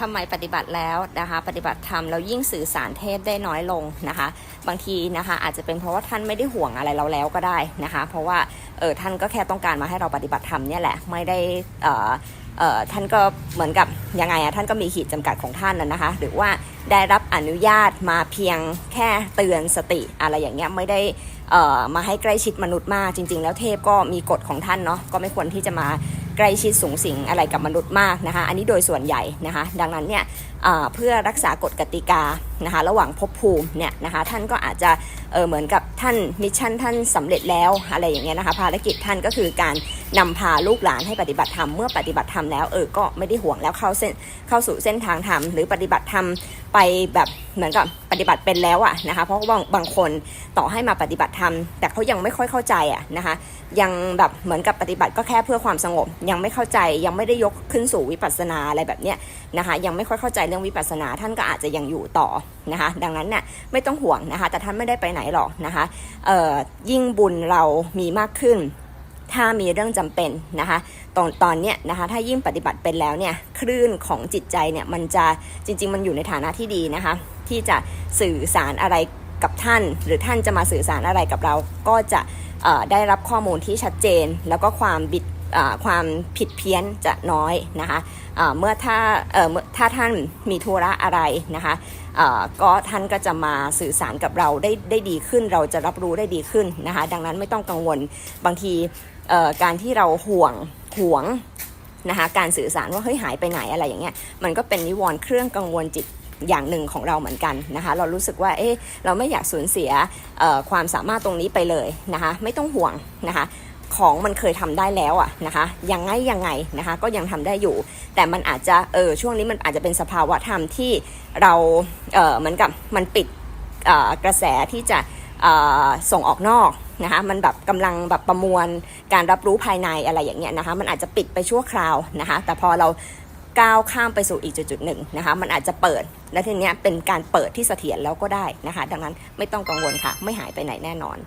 ทำไมปฏิบัติแล้วนะคะปฏิบัติธรรมแล้วยิ่งสื่อสารเทพได้น้อยลงนะคะ บางทีนะคะอาจจะเป็นเพราะว่าท่านไม่ได้ห่วงอะไรเราแล้วก็ได้นะคะ เพราะว่าเออท่านก็แค่ต้องการมาให้เราปฏิบัติธรรมเนี่ยแหละไม่ได้เออเออท่านก็เหมือนกับยังไงอะท่านก็มีขีดจำกัดของท่านนะนะคะ หรือว่าได้รับอนุญาตมาเพียงแค่เตือนสติอะไรอย่างเงี้ยไม่ได้เออมาให้ใกล้ชิดมนุษย์มากจริง ๆ แล้วเทพก็มีกฎของท่านเนาะก็ไม่ควรที่จะมา ใกล้ชิดสูงสิงอะไรกับมนุษย์มากนะคะ อันนี้โดยส่วนใหญ่นะคะ ดังนั้นเนี่ยเอ่อเพื่อรักษากฎกติกานะคะ ระหว่างภพภูมิเนี่ยนะคะ ท่านก็อาจจะ เออเหมือนกับท่านมิชชั่นท่านสำเร็จแล้วอะไรอย่างเงี้ยนะคะภารกิจท่านก็คือการนำพาลูกหลานให้ปฏิบัติธรรมเมื่อปฏิบัติธรรมแล้วเออก็ไม่ได้ห่วงแล้วเข้าเส้นเข้าสู่เส้นทางธรรมหรือปฏิบัติธรรมไปแบบเหมือนกับปฏิบัติเป็นแล้วอะนะคะเพราะว่าบางบางคนต่อให้มาปฏิบัติธรรมแต่เขายังไม่ค่อยเข้าใจอะนะคะยังแบบเหมือนกับปฏิบัติก็แค่เพื่อความสงบ ยังไม่เข้าใจยังไม่ได้ยกขึ้นสู่วิปัสสนาอะไรแบบเนี้ยนะคะยังไม่ค่อยเข้าใจเรื่องวิปัสสนาท่านก็อาจจะยังอยู่ต่อ นะคะดังนั้นเนี่ยไม่ต้องห่วงนะคะแต่ท่านไม่ได้ไปไหนหรอกนะคะเอ่อยิ่งบุญเรามีมากขึ้น ถ้ามีเรื่องจำเป็นนะคะตอนตอนเนี้ยนะคะถ้ายิ่งปฏิบัติเป็นแล้วเนี่ยคลื่นของจิตใจเนี่ยมันจะจริง ๆ มันอยู่ในฐานะที่ดีนะคะที่จะสื่อสารอะไรกับท่าน หรือท่านจะมาสื่อสารอะไรกับเราก็จะได้รับข้อมูลที่ชัดเจน แล้วก็ความบิด ความผิดเพี้ยนจะน้อยนะคะเมื่อถ้าเมื่อถ้าท่านมีธุระอะไรนะคะก็ท่านก็จะมาสื่อสารกับเราได้ได้ดีขึ้น เราจะรับรู้ได้ดีขึ้นนะคะดังนั้นไม่ต้องกังวลบางทีการที่เราห่วงห่วงนะคะการสื่อสารว่าเฮ้ยหายไปไหนอะไรอย่างเงี้ยมันก็เป็นนิวรณ์เครื่องกังวลจิตอย่างหนึ่งของเราเหมือนกันนะคะเรารู้สึกว่าเอ๊ะเราไม่อยากสูญเสียความสามารถตรงนี้ไปเลยนะคะไม่ต้องห่วงนะคะ ของมันเคยทำได้แล้วอะนะคะยังไงยังไงนะคะก็ยังทำได้อยู่ แต่มันอาจจะเออช่วงนี้มันอาจจะเป็นสภาวะธรรมที่เราเออเหมือนกับมันปิดออกระแสที่จะออส่งออกนอกนะคะมันแบบกำลังแบบประมวลการรับรู้ภายในอะไรอย่างเงี้ยนะคะมันอาจจะปิดไปชั่วคราวนะคะแต่พอเราก้าวข้ามไปสู่อีกจุดๆหนึ่งนะคะมันอาจจะเปิดและทีเนี้ยเป็นการเปิดที่เสถียรแล้วก็ได้นะคะดังนั้นไม่ต้องกังวลค่ะ ไม่หายไปไหนแน่นอน